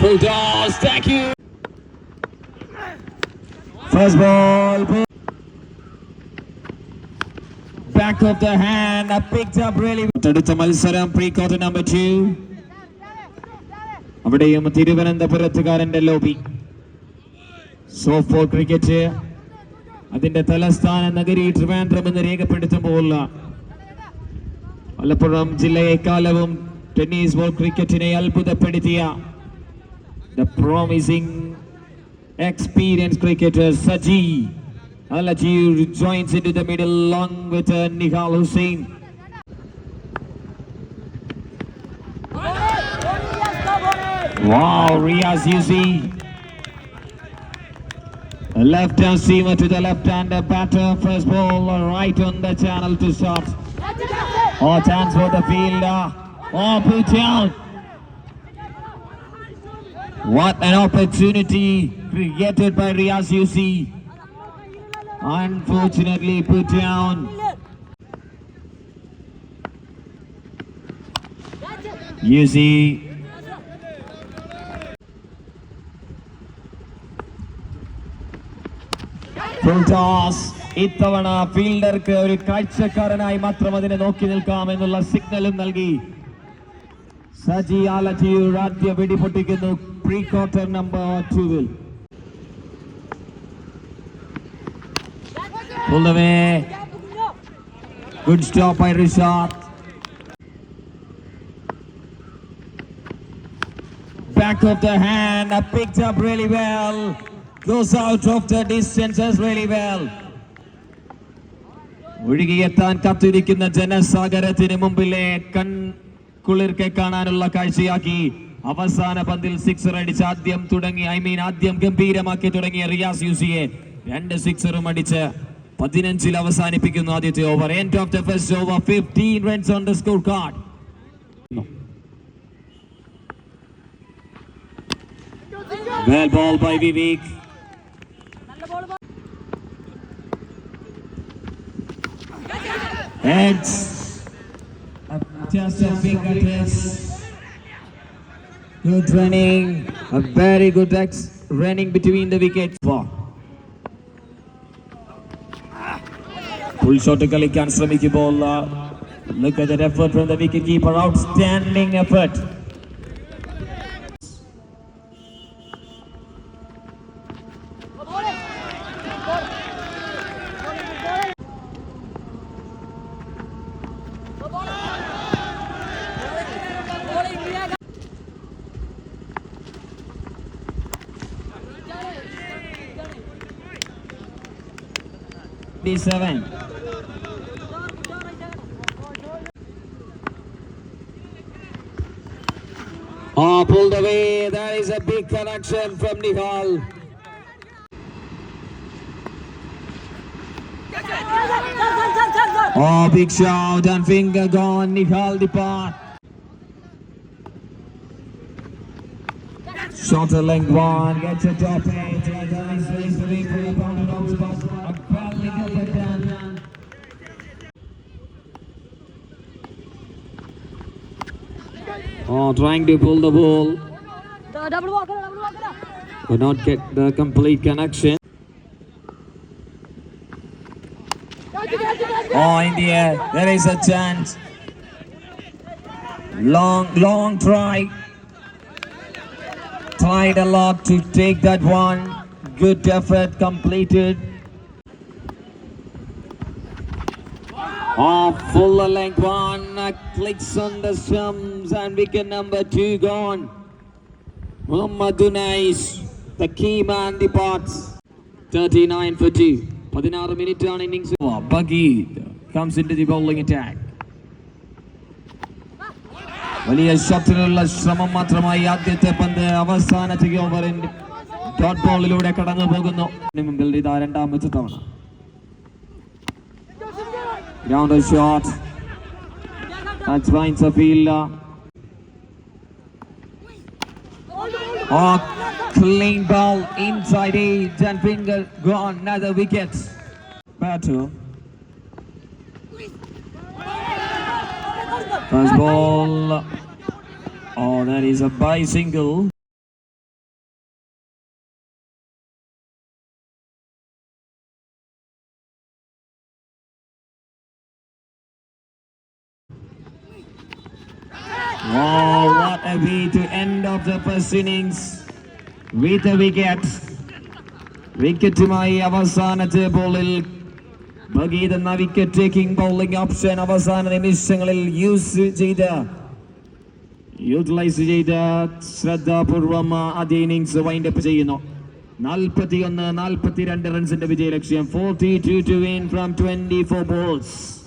Full toss. Thank you. First ball. pull- Back of the hand. I picked up really. അടുത്ത മത്സരം pre quarter number two അവിടെയും തിരുവനന്തപുരത്തുകാരന്റെ lobby softball cricket അതിന്റെ തലസ്ഥാന നഗരി ട്രിവാൻഡ്രം എന്ന് രേഖപ്പെടുത്തുമ്പോൾ മലപ്പുറം ജില്ലയെക്കാലവും ടെന്നീസ് ബോൾ ക്രിക്കറ്റിനെ അത്ഭുതപ്പെടുത്തിയ the promising experienced cricketer Saji Alaji joins into the middle along with uh, Nihal Hussain. Wow, Riaz Yuzi. A left hand seamer to the left hand batter. First ball right on the channel to start. Oh, chance for the fielder. Oh, put down. What an opportunity created by Riaz Yuzi. Unfortunately put down. Yuzi. Full toss. ഇത്തവണ ഫീൽഡർക്ക് ഒരു കാഴ്ചക്കാരനായി മാത്രം അതിനെ നോക്കി നിൽക്കാം എന്നുള്ള സിഗ്നലും നൽകി സജി ആലജിയൂർ ആദ്യ വെടിപൊട്ടിക്കുന്നു പ്രീ ക്വാർട്ടർ നമ്പർ ടൂവിൽ Pulled away. Good stop by Rishad. Back of the hand, uh, picked up really well. Goes out of the distances really well. ഒഴുകിയെത്താൻ കാത്തിരിക്കുന്ന ജനസാഗരത്തിന് മുമ്പിലെ കൺ കുളിർക്കെ കാണാനുള്ള കാഴ്ചയാക്കി അവസാന പന്തിൽ സിക്സർ അടിച്ച് ആദ്യം തുടങ്ങി ഐ മീൻ ആദ്യം ഗംഭീരമാക്കി തുടങ്ങിയ റിയാസ് യൂസിയെ രണ്ട് സിക്സറും അടിച്ച് പതിനഞ്ചിൽ അവസാനിപ്പിക്കുന്നു ആദ്യത്തെ over end of the first over fifteen runs on the score card Well ball by Vivek. Heads. Just a. Good running. A very good ex running between the wickets. Full shot കളിക്കാൻ ശ്രമിക്കുമ്പോൾ look at that effort from the wicket keeper. Outstanding effort. Seven. Oh, pulled away. That is a big connection from Nihal. Oh, big shout and finger gone. Nihal depart. Shorter length one. Gets a top eight. That is the wing for the pounded on spot. A badly good done. Oh, trying to pull the ball. Could not get the complete connection. Oh, India, there is a chance. Long, long try. Tried a lot to take that one. Good effort completed. Oh, full length one. uh, Clicks on the stumps and wicket number two gone. Muhammad Dunais, the key man departs. 39 for two. 16 minute on innings. Bagheed comes into the bowling attack. വലിയ ഷട്ടിലുള്ള ശ്രമം മാത്രമായി ആദ്യത്തെ പന്ത് അവസാനത്തെ ഓവറിന്റെ dot ബോളിലൂടെ കടന്നു പോകുന്നു മുമ്പിൽ ഇതാ രണ്ടാമത്തെ തവണ Down the shot. That's fine, a. Oh, clean ball inside the jumping. finger gone. Another wicket. Batu. First ball. Oh, that is a by single. The first innings with a wicket. വിക്കറ്റുമായി അവസാനത്തെ ബോളിൽ ഭഗീത് എന്ന wicket taking bowling option അവസാന നിമിഷങ്ങളിൽ use ചെയ്ത് utilise ചെയ്ത് ശ്രദ്ധാപൂർവം ആദ്യ innings wind up ചെയ്യുന്നു. നാൽപ്പത്തി ഒന്ന് നാൽപ്പത്തിരണ്ട് റൺസിന്റെ വിജയലക്ഷ്യം. Forty two to win from twenty four balls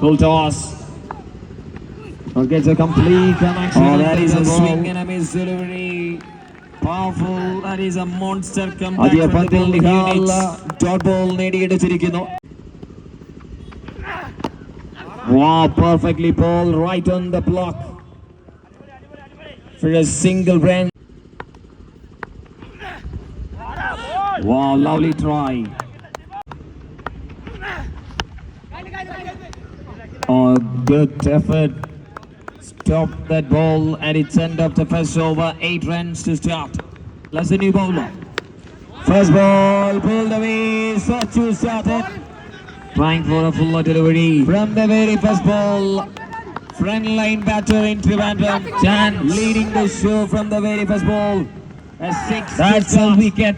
Full toss. Well, gets a complete connection. Oh, that is a ball. swing and a miss delivery. Powerful. That is a monster comeback ആദ്യ from the പന്തിൽ bowling Nihal unit. Dot ball നേടിയെടുത്തിരിക്കുന്നു. Wow, perfectly ball right on the block. For a single run. Wow, lovely try. Oh, good effort. Stop that ball at its end of the first over. Eight runs to start. Plus the new bowler. First ball pulled away. Sachu started. Trying for a fuller delivery from the very first ball. Front line batter in Trivandrum. Chan leading the show from the very first ball. A six. That's a wicket.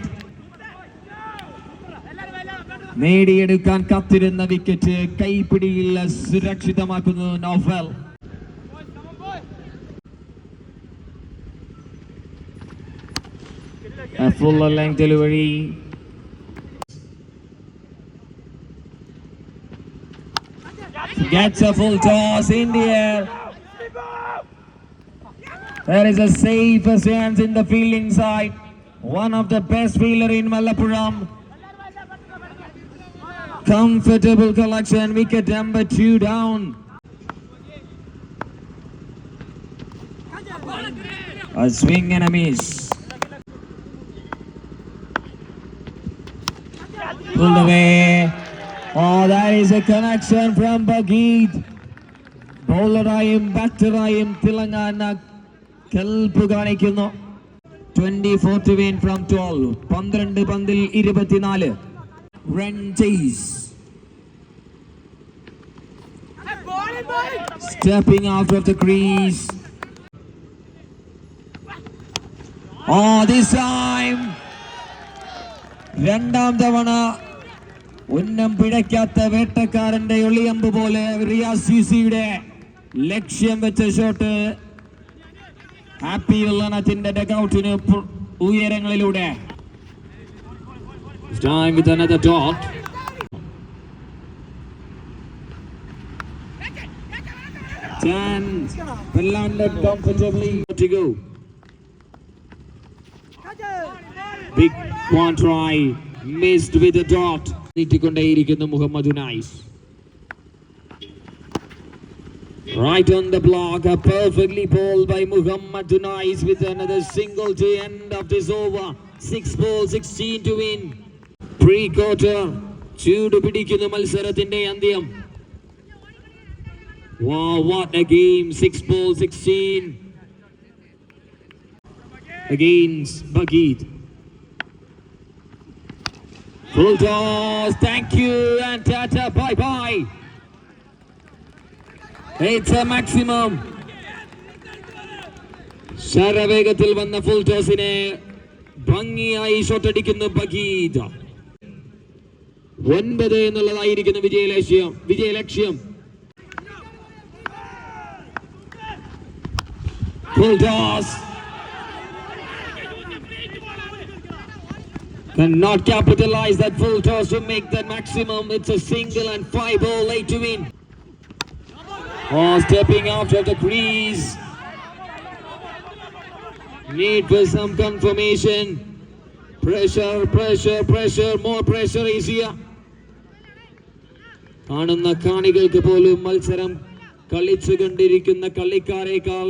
നേടിയെടുക്കാൻ കാത്തിരുന്ന wicket കൈപ്പിടിയിൽ സുരക്ഷിതമാക്കുന്നു Naufal A fuller length delivery. Gets a full toss in the air. There is a safe stance in the fielding side. One of the best fielder in Malappuram. Comfortable collection, wicket number two down. A swing and a miss. Pulled away. Oh, that is a connection from Bagheed. ബൗളറായും ബാറ്ററായും തിളങ്ങാന കൽപ്പ് കാണിക്കുന്നു twenty four to win from twelve പന്ത്രണ്ട് പന്തിൽ ഇരുപത്തിനാല് run chase stepping out of the crease. Oh, this time. രണ്ടാം തവണ ഉന്നം പിഴയ്ക്കാത്ത വേട്ടക്കാരന്റെ ഒളിയമ്പ് പോലെ Riyas C സിയുടെ ലക്ഷ്യം വെച്ച ഷോട്ട് ഹാപ്പി വെള്ളനത്തിന്റെ ഡഗൌട്ടിന് ഉയരങ്ങളിലൂടെ Time with another dot. Ten. Landed comfortably to go. Big one try. Missed with a dot. നീട്ടിക്കൊണ്ടേയിരിക്കുന്നു Muhammad Unais Right on the block, a perfectly bowled by Muhammad Unais with another single to end of this over. Six ball, 16 to win. Pre-quarter, ചൂട് പിടിക്കുന്ന മത്സരത്തിന്റെ അന്ത്യം Wow, what a game! Six ball, 16 against Bagheed. Full toss, thank you, and tata, bye bye. It's a maximum. ശരവേഗത്തിൽ വന്ന full ടോസിനെ ഭംഗിയായി ഷോട്ടടിക്കുന്നു ബഗീദ ഒൻപത് എന്നുള്ളതായിരിക്കുന്നു വിജയലക്ഷ്യം വിജയലക്ഷ്യം full toss Cannot capitalize that full toss to make that maximum. It's a single and five ball eight to win. Oh, stepping out of the crease. Need for some confirmation. Pressure, pressure, pressure, more pressure is here. കാണുന്ന കാണികൾക്ക് പോലും മത്സരം കളിച്ചു കണ്ടിരിക്കുന്ന കളിക്കാരേക്കാൾ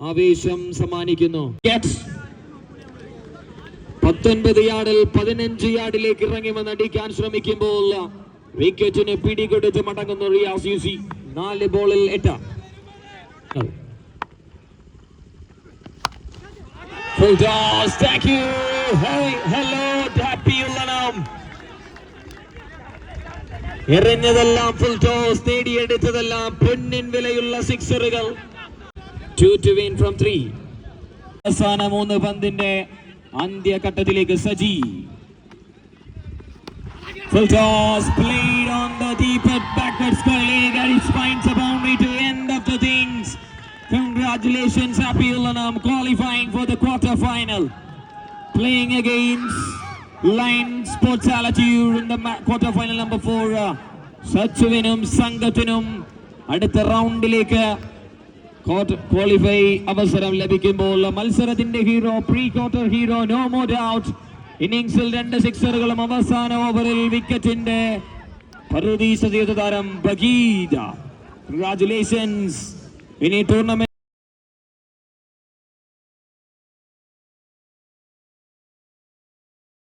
ആവേശം സമ്മാനിക്കുന്നു. പത്തൊൻപത് യാർഡിൽ പതിനഞ്ച് യാർഡിലേക്ക് ഇറങ്ങി വന്ന് അടിക്കാൻ ശ്രമിക്കുമ്പോൾ വിക്കറ്റിന് പിടികൊടുത്ത് മടങ്ങുന്നു റിയാസ് യൂസി. നാല് ബോളിൽ എട്ട്. Full toss, thank you. Hey, hello, happy Ullanam എറിഞ്ഞതെല്ലാം full toss നേടിയെടുത്തതെല്ലാം പൊന്നിൻ വിലയുള്ള സിക്സറുകൾ two to win from three അവസാന മൂന്ന് പന്തിന്റെ അന്ത്യഘട്ടത്തിലേക്ക് Saji Full toss played on the deep at square leg and it finds a boundary to end of the things. Congratulations, Happy Ulanam qualifying for the quarter final. Playing against line sports quarter final number four സച്ചുവിനും സംഘത്തിനും അടുത്ത റൗണ്ടിലേക്ക് qualify അവസരം ലഭിക്കുമ്പോൾ മത്സരത്തിന്റെ hero pre quarter hero no more doubt ഇന്നിംഗ്സിൽ രണ്ട് സിക്സറുകളും അവസാന ഓവറിൽ വിക്കറ്റിന്റെ പർവതീശ താരം ബഗീദ കൺഗ്രാചുലേഷൻസ് ഇനി ടൂർണമെന്റ്